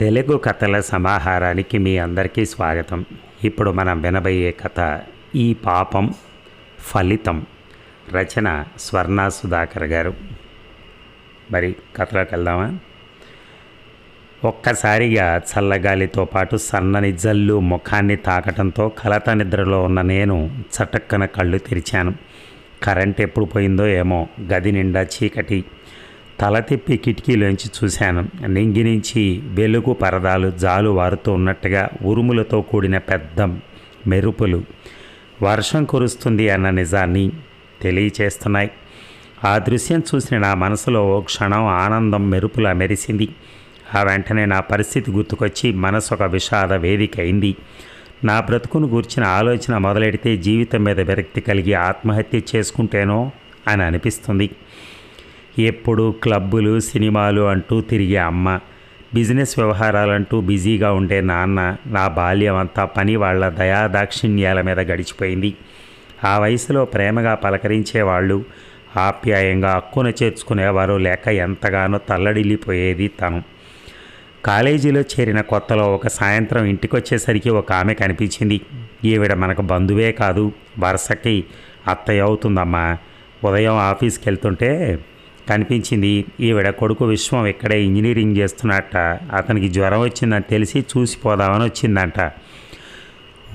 తెలుగు కథల సమాహారానికి మీ అందరికీ స్వాగతం. ఇప్పుడు మనం వినబోయే కథ ఈ పాపం ఫలితం. రచన స్వర్ణ సుధాకర్ గారు. మరి కథలోకి వెళ్దామా? ఒక్కసారిగా చల్లగాలితో పాటు సన్నని జల్లు ముఖాన్ని తాకటంతో కలత నిద్రలో ఉన్న నేను చటక్కన కళ్ళు తెరిచాను. కరెంట్ ఎప్పుడు పోయిందో ఏమో గది నిండా చీకటి. తల తిప్పి కిటికీలోంచి చూశాను. నింగి నుంచి వెలుగు పరదాలు జాలు వారుతూ ఉన్నట్టుగా ఉరుములతో కూడిన పెద్ద మెరుపులు. వర్షం కురుస్తుంది అన్న నిజాన్ని తెలియచేస్తున్నాయి. ఆ దృశ్యం చూసిన నా మనసులో ఓ క్షణం ఆనందం మెరుపులా మెరిసింది. ఆ వెంటనే నా పరిస్థితి గుర్తుకొచ్చి మనసు ఒక విషాద వేదిక అయింది. నా బ్రతుకును గూర్చిన ఆలోచన మొదలెడితే జీవితం మీద విరక్తి కలిగి ఆత్మహత్య చేసుకుంటేనో అని అనిపిస్తుంది. ఎప్పుడు క్లబ్బులు సినిమాలు అంటూ తిరిగే అమ్మ. బిజినెస్ వ్యవహారాలంటూ బిజీగా ఉండే నాన్న నా బాల్యం అంతా పని వాళ్ళ దయాదాక్షిణ్యాల మీద గడిచిపోయింది. ఆ వయసులో ప్రేమగా పలకరించేవాళ్ళు ఆప్యాయంగా అక్కున చేర్చుకునేవారు లేక ఎంతగానో తల్లడిల్లిపోయేది తను. కాలేజీలో చేరిన కొత్తలో ఒక సాయంత్రం ఇంటికొచ్చేసరికి ఒక ఆమె కనిపించింది. ఈవిడ మనకు బంధువే కాదు వరుసకి అత్తయ్య అవుతుందమ్మా. ఉదయం ఆఫీస్కి వెళ్తుంటే కనిపించింది. ఈవిడ కొడుకు విశ్వం ఇక్కడే ఇంజనీరింగ్ చేస్తున్నట్ట. అతనికి జ్వరం వచ్చిందని తెలిసి చూసిపోదామని వచ్చిందంట.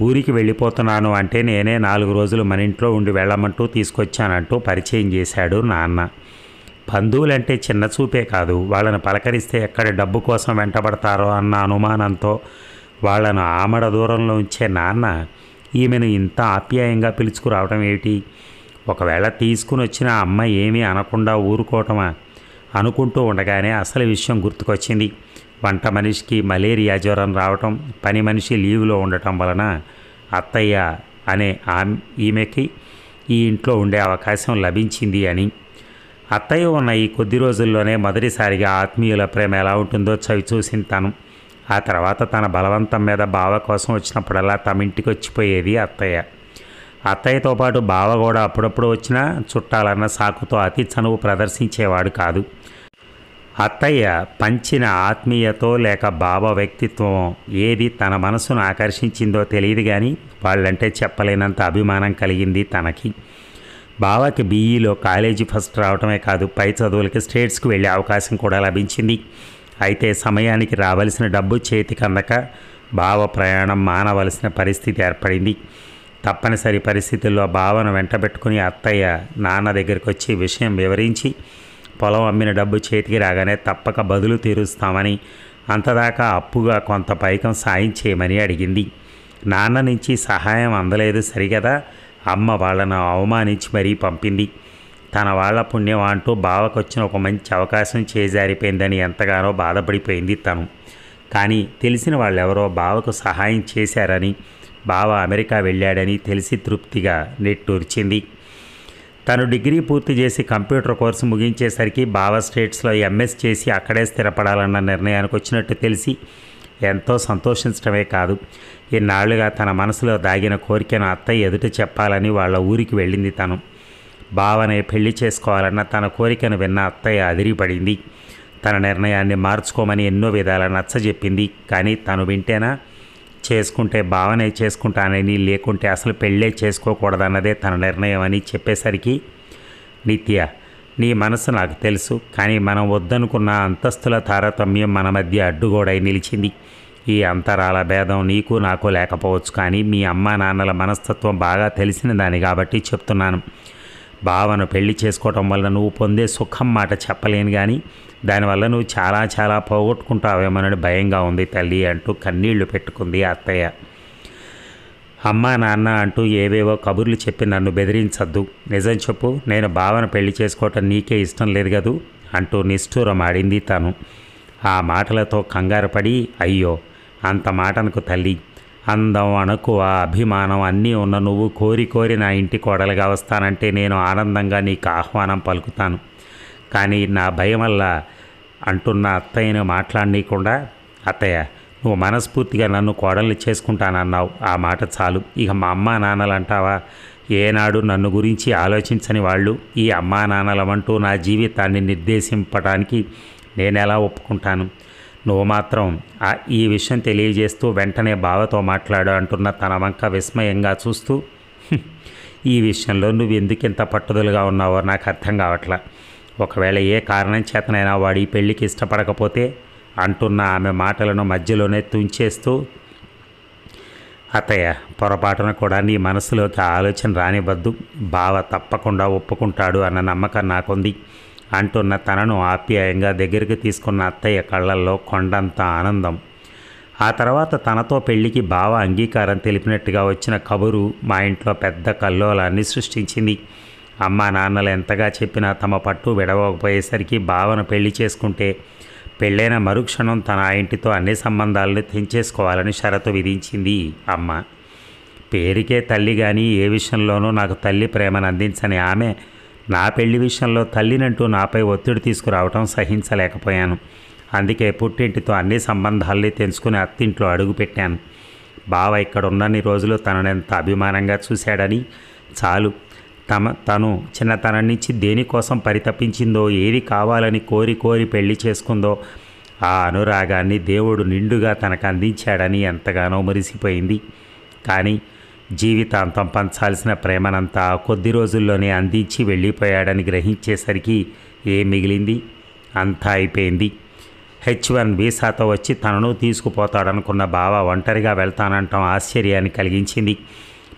ఊరికి వెళ్ళిపోతున్నాను అంటే నేనే నాలుగు రోజులు మన ఇంట్లో ఉండి వెళ్ళమంటూ తీసుకొచ్చానంటూ పరిచయం చేశాడు నాన్న. బంధువులంటే చిన్న చూపే కాదు. వాళ్ళని పలకరిస్తే ఎక్కడ డబ్బు కోసం వెంటబడతారో అన్న అనుమానంతో వాళ్ళను ఆమడ దూరంలో ఉంచే నాన్న ఈమెను ఇంత ఆప్యాయంగా పిలుచుకురావడం ఏమిటి? ఒకవేళ తీసుకుని వచ్చిన అమ్మ ఏమీ అనకుండా ఊరుకోవటమా? అనుకుంటూ ఉండగానే అసలు విషయం గుర్తుకొచ్చింది. వంట మనిషికి మలేరియా జ్వరం రావటం పని మనిషి లీవ్లో ఉండటం వలన అత్తయ్య అనే ఆమె ఈమెకి ఈ ఇంట్లో ఉండే అవకాశం లభించింది అని. అత్తయ్య ఉన్న ఈ కొద్ది రోజుల్లోనే మొదటిసారిగా ఆత్మీయుల ప్రేమ ఎలా ఉంటుందో చవి చూసింది తను. ఆ తర్వాత తన బలవంతం మీద బావ కోసం వచ్చినప్పుడల్లా తమ ఇంటికి వచ్చిపోయేది అత్తయ్య. అత్తయ్యతో పాటు బావ కూడా అప్పుడప్పుడు వచ్చినా చుట్టాలన్న సాకుతో అతి చనువు ప్రదర్శించేవాడు కాదు. అత్తయ్య పంచిన ఆత్మీయతో లేక బావ వ్యక్తిత్వం ఏది తన మనసును ఆకర్షించిందో తెలియదు కానీ వాళ్ళంటే చెప్పలేనంత అభిమానం కలిగింది తనకి. బావకి బీఈలో కాలేజీ ఫస్ట్ రావటమే కాదు పై చదువులకి స్టేట్స్కి వెళ్ళే అవకాశం కూడా లభించింది. అయితే సమయానికి రావలసిన డబ్బు చేతికి అందక బావ ప్రయాణం మానవలసిన పరిస్థితి ఏర్పడింది. తప్పనిసరి పరిస్థితుల్లో బావను వెంటబెట్టుకుని అత్తయ్య నాన్న దగ్గరికి వచ్చి విషయం వివరించి పొలం అమ్మిన డబ్బు చేతికి రాగానే తప్పక బదులు తీరుస్తామని అంతదాకా అప్పుగా కొంత పైకం సాయం చేయమని అడిగింది. నాన్న నుంచి సహాయం అందలేదు సరిగదా? అమ్మ వాళ్ళను అవమానించి మరీ పంపింది. తన వాళ్ళ పుణ్యం అంటూ బావకొచ్చిన ఒక మంచి అవకాశం చేజారిపోయిందని ఎంతగానో బాధపడిపోయింది తను. కానీ తెలిసిన వాళ్ళెవరో బావకు సహాయం చేశారని బావ అమెరికా వెళ్ళాడని తెలిసి తృప్తిగా నెట్టూర్చింది. తను డిగ్రీ పూర్తి చేసి కంప్యూటర్ కోర్సు ముగించేసరికి బావ స్టేట్స్లో ఎంఎస్ చేసి అక్కడే స్థిరపడాలన్న నిర్ణయానికి వచ్చినట్టు తెలిసి ఎంతో సంతోషించడమే కాదు ఇన్నాళ్ళుగా తన మనసులో దాగిన కోరికను అత్తయ్య ఎదుట చెప్పాలని వాళ్ళ ఊరికి వెళ్ళింది తను. బావనే పెళ్ళి చేసుకోవాలన్న తన కోరికను విన్న అత్తయ్య అదిరిపడింది. తన నిర్ణయాన్ని మార్చుకోమని ఎన్నో విధాల నచ్చజెప్పింది కానీ తను వింటేనా చేసుకుంటే భావన చేసుకుంటానని లేకుంటే అసలు పెళ్ళే చేసుకోకూడదన్నదే తన నిర్ణయం అని చెప్పేసరికి నిత్య నీ మనసు నాకు తెలుసు కానీ మనం వద్దనుకున్న అంతస్తుల తారతమ్యం మన మధ్య అడ్డుగోడై నిలిచింది. ఈ అంతరాల భేదం నీకు నాకు లేకపోవచ్చు కానీ మీ అమ్మా నాన్నల మనస్తత్వం బాగా తెలిసిన దాని కాబట్టి చెప్తున్నాను. బావను పెళ్ళి చేసుకోవటం వల్ల నువ్వు పొందే సుఖం మాట చెప్పలేను కానీ దానివల్ల నువ్వు చాలా చాలా పోగొట్టుకుంటావేమోనని భయంగా ఉంది తల్లి అంటూ కన్నీళ్ళు పెట్టుకుంది అత్తయ్య. అమ్మా నాన్న అంటూ ఏవేవో కబుర్లు చెప్పి నన్ను బెదిరించద్దు. నిజం చెప్పు నేను బావను పెళ్ళి చేసుకోవటం నీకే ఇష్టం లేదు కదూ? అంటూ నిష్ఠూరం ఆడింది తను. ఆ మాటలతో కంగారుపడి అయ్యో అంత మాటనకు తల్లి. అందం అణకువ అభిమానం అన్నీ ఉన్న నువ్వు కోరి కోరి నా ఇంటి కోడలుగా వస్తానంటే నేను ఆనందంగా నీకు ఆహ్వానం పలుకుతాను. కానీ నా భయం వల్ల అంటున్న అత్తయ్యను మాట్లాడనీయకుండా అత్తయ్య నువ్వు మనస్ఫూర్తిగా నన్ను కోడల్ని చేసుకుంటానన్నావు. ఆ మాట చాలు. ఇక మా అమ్మా నాన్నలు అంటావా ఏనాడు నన్ను గురించి ఆలోచించని వాళ్ళు ఈ అమ్మా నాన్నలమంటూ నా జీవితాన్ని నిర్దేశింపడానికి నేను ఎలా ఒప్పుకుంటాను? నువ్వు మాత్రం ఈ విషయం తెలియజేస్తూ వెంటనే బావతో మాట్లాడు అంటున్న తన వంక విస్మయంగా చూస్తూ ఈ విషయంలో నువ్వు ఎందుకింత పట్టుదలగా ఉన్నావో నాకు అర్థం కావట్లా. ఒకవేళ ఏ కారణం చేతనైనా వాడి ఈ పెళ్ళికి ఇష్టపడకపోతే అంటున్న ఆమె మాటలను మధ్యలోనే తుంచేస్తూ అత్తయ్య పొరపాటున కూడా నీ మనసులోకి ఆలోచన రానివ్వద్దు. బావ తప్పకుండా ఒప్పుకుంటాడు అన్న నమ్మకం నాకుంది. అంటున్న తనను ఆప్యాయంగా దగ్గరికి తీసుకున్న అత్తయ్య కళ్ళల్లో కొండంత ఆనందం. ఆ తర్వాత తనతో పెళ్ళికి బావ అంగీకారం తెలిపినట్టుగా వచ్చిన కబురు మా ఇంట్లో పెద్ద కల్లోలాన్ని సృష్టించింది. అమ్మా నాన్నలు ఎంతగా చెప్పినా తమ పట్టు విడవకపోయేసరికి బావను పెళ్ళి చేసుకుంటే పెళ్ళైన మరుక్షణం తన ఆ ఇంటితో అన్ని సంబంధాలను తెంచేసుకోవాలని షరతు విధించింది అమ్మ. పేరుకే తల్లి కానీ ఏ విషయంలోనూ నాకు తల్లి ప్రేమను అందించని ఆమె నా పెళ్ళి విషయంలో తల్లినంటూ నాపై ఒత్తిడి తీసుకురావటం సహించలేకపోయాను. అందుకే పుట్టింటితో అన్ని సంబంధాల్ని తెంచుకుని అత్తింట్లో అడుగుపెట్టాను బావ ఇక్కడ ఉన్నన్ని రోజులు తననెంత అభిమానంగా చూశాడని? చాలు. తమ తను చిన్నతనం నుంచి దేనికోసం పరితపించిందో ఏది కావాలని కోరి కోరి పెళ్ళి చేసుకుందో ఆ అనురాగాన్ని దేవుడు నిండుగా తనకు అందించాడని ఎంతగానో మురిసిపోయింది. కానీ జీవితాంతం పంచాల్సిన ప్రేమనంతా కొద్ది రోజుల్లోనే అందించి వెళ్ళిపోయాడని గ్రహించేసరికి ఏం మిగిలింది? అంతా అయిపోయింది. హెచ్ వన్ వీసాతో వచ్చి తనను తీసుకుపోతాడనుకున్న బావ ఒంటరిగా వెళ్తానంటాం ఆశ్చర్యాన్ని కలిగించింది.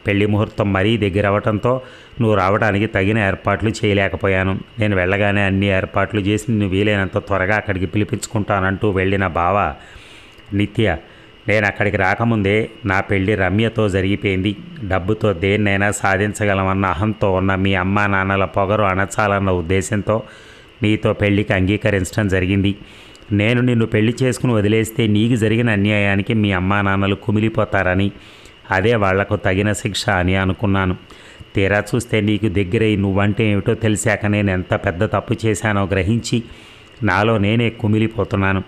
పెళ్ళి ముహూర్తం మరీ దగ్గర అవ్వటంతో నువ్వు రావడానికి తగిన ఏర్పాట్లు చేయలేకపోయాను. నేను వెళ్ళగానే అన్ని ఏర్పాట్లు చేసి నిన్ను వీలైనంత త్వరగా అక్కడికి పిలిపించుకుంటానంటూ వెళ్ళిన బావ నిత్య నేను అక్కడికి రాకముందే నా పెళ్ళి రమ్యతో జరిగిపోయింది. డబ్బుతో దేన్నైనా సాధించగలమన్న అహంతో ఉన్న మీ అమ్మా నాన్నల పొగరు అణచాలన్న ఉద్దేశంతో నీతో పెళ్ళికి అంగీకరించడం జరిగింది. నేను నిన్ను పెళ్ళి చేసుకుని వదిలేస్తే నీకు జరిగిన అన్యాయానికి మీ అమ్మా నాన్నలు కుమిలిపోతారని అదే వాళ్ళకు తగిన శిక్ష అని అనుకున్నాను. తీరా చూస్తే నీకు దగ్గరై నువ్వంటే ఏమిటో తెలిసాక నేను ఎంత పెద్ద తప్పు చేశానో గ్రహించి నాలో నేనే కుమిలిపోతున్నాను.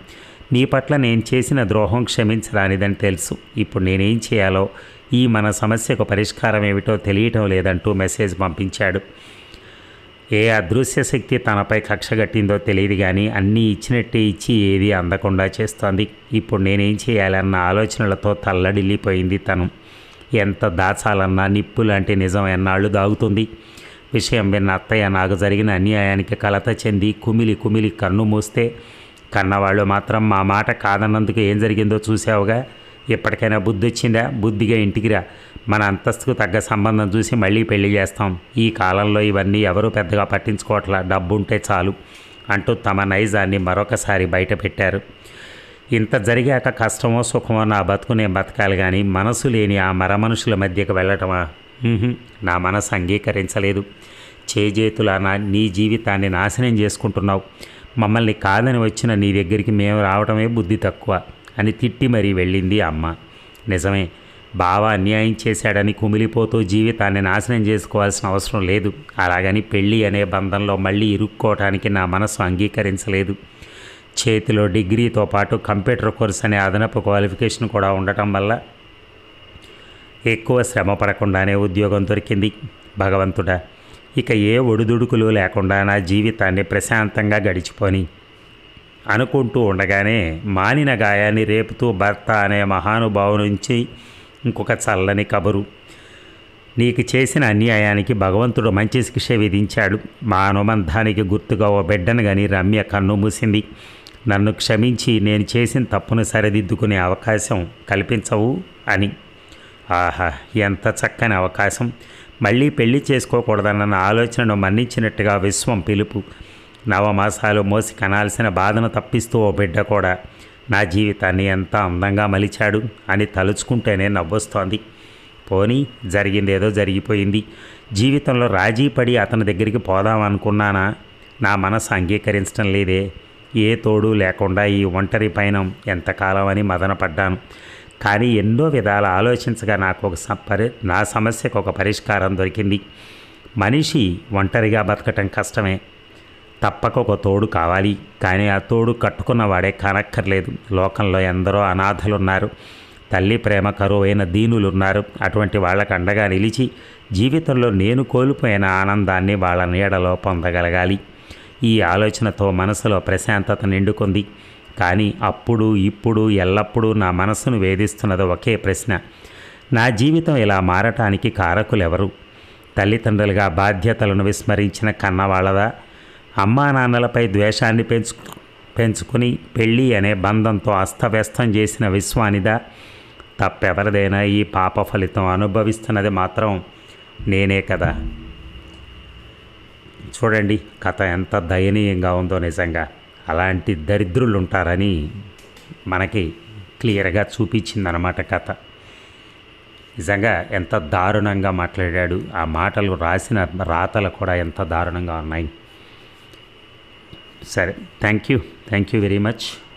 నీ పట్ల నేను చేసిన ద్రోహం క్షమించరానిదని తెలుసు. ఇప్పుడు నేనేం చేయాలో ఈ మన సమస్యకు పరిష్కారం ఏమిటో తెలియటం లేదంటూ మెసేజ్ పంపించాడు. ఏ అదృశ్య శక్తి తనపై కక్షగట్టిందో తెలియదు కానీ అన్నీ ఇచ్చినట్టే ఇచ్చి ఏది అందకుండా చేస్తోంది. ఇప్పుడు నేనేం చేయాలన్న ఆలోచనలతో తల్లడిల్లిపోయింది తను. ఎంత దాచాలన్నా నిప్పు లాంటి నిజం ఎన్నాళ్ళు దాగుతుంది. విషయం విన్న అత్తయ్య నాకు జరిగిన అన్యాయానికి కలత చెంది కుమిలి కుమిలి కన్ను మూస్తే కన్నవాళ్ళు మాత్రం మా మాట కాదన్నందుకు ఏం జరిగిందో చూసావుగా? ఎప్పటికైనా బుద్ధి వచ్చిందా? బుద్ధిగా ఇంటికి రా. మన అంతస్తుకు తగ్గ సంబంధం చూసి మళ్ళీ పెళ్ళి చేస్తాం. ఈ కాలంలో ఇవన్నీ ఎవరూ పెద్దగా పట్టించుకోవట్లా. డబ్బు ఉంటే చాలు అంటూ తమ నైజాన్ని మరొకసారి బయట పెట్టారు. ఇంత జరిగాక కష్టమో సుఖమో నా బతుకునే బతకాలి కానీ మనసు లేని ఆ మరమనుషుల మధ్యకు వెళ్ళటమా? నా మనసు అంగీకరించలేదు. చేజేతులా నా నీ జీవితాన్ని నాశనం చేసుకుంటున్నావు. మమ్మల్ని కాదని వచ్చిన నీ దగ్గరికి మేము రావటమే బుద్ధి తక్కువ అని తిట్టి మరీ వెళ్ళింది అమ్మ. నిజమే బావ అన్యాయం చేశాడని కుమిలిపోతూ జీవితాన్ని నాశనం చేసుకోవాల్సిన అవసరం లేదు. అలాగని పెళ్ళి అనే బంధంలో మళ్ళీ ఇరుక్కోవటానికి నా మనసు అంగీకరించలేదు. చేతిలో డిగ్రీతో పాటు కంప్యూటర్ కోర్స్ అనే అదనపు క్వాలిఫికేషన్ కూడా ఉండటం వల్ల ఎక్కువ శ్రమ పడకుండానే ఉద్యోగం దొరికింది. భగవంతుడా ఇక ఏ ఒడిదుడుకులు లేకుండా నా జీవితాన్ని ప్రశాంతంగా గడిచిపోని. అనుకుంటూ ఉండగానే మానిన గాయాన్ని రేపుతూ భర్త అనే మహానుభావు నుంచి ఇంకొక చల్లని కబురు. నీకు చేసిన అన్యాయానికి భగవంతుడు మంచి శిక్ష విధించాడు. మా అనుబంధానికి గుర్తుగా ఓ బిడ్డను గని రమ్య కన్ను మూసింది. నన్ను క్షమించి నేను చేసిన తప్పును సరిదిద్దుకునే అవకాశం కల్పించవు అని. ఆహా ఎంత చక్కని అవకాశం. మళ్ళీ పెళ్ళి చేసుకోకూడదన్న ఆలోచనను మన్నించినట్టుగా విశ్వం పిలుపు. నవమాసాలు మోసి కనాల్సిన బాధను తప్పిస్తూ ఓ బిడ్డ కూడా నా జీవితాన్ని ఎంత అందంగా మలిచాడు అని తలుచుకుంటేనే నవ్వొస్తోంది. పోనీ జరిగిందేదో జరిగిపోయింది. జీవితంలో రాజీ పడి అతని దగ్గరికి పోదాం అనుకున్నానా? నా మనసు అంగీకరించడం లేదే. ఏ తోడు లేకుండా ఈ ఒంటరి పయనం ఎంతకాలం అని మదనపడ్డాను కానీ ఎన్నో విధాల ఆలోచించగా నాకు ఒక స- పరి నా సమస్యకు ఒక పరిష్కారం దొరికింది. మనిషి ఒంటరిగా బతకటం కష్టమే. తప్పక ఒక తోడు కావాలి. కానీ ఆ తోడు కట్టుకున్నవాడే కనక్కర్లేదు. లోకంలో ఎందరో అనాథలున్నారు. తల్లి ప్రేమ కరువైన దీనులున్నారు. అటువంటి వాళ్ళకు అండగా నిలిచి జీవితంలో నేను కోల్పోయిన ఆనందాన్ని వాళ్ళ నీడలో పొందగలగాలి. ఈ ఆలోచనతో మనసులో ప్రశాంతత నిండుకుంది. కానీ అప్పుడు ఇప్పుడు ఎల్లప్పుడూ నా మనసును వేధిస్తున్నది ఒకే ప్రశ్న. నా జీవితం ఇలా మారటానికి కారకులెవరు? తల్లిదండ్రులుగా బాధ్యతలను విస్మరించిన కన్నవాళ్ళదా? అమ్మా నాన్నలపై ద్వేషాన్ని పెంచు పెంచుకుని పెళ్ళి అనే బంధంతో అస్తవ్యస్తం చేసిన విశ్వానిదా? తప్పెవరిదైనా ఈ పాప ఫలితం అనుభవిస్తున్నది మాత్రం నేనే కదా. చూడండి కథ ఎంత దయనీయంగా ఉందో నిజంగా. అలాంటి దరిద్రులు ఉంటారని మనకి క్లియర్గా చూపించిందనమాట కథ. నిజంగా ఎంత దారుణంగా మాట్లాడాడు ఆ మాటలు రాసిన రాతలు కూడా ఎంత దారుణంగా ఉన్నాయి. సరే thank you. Thank you very much.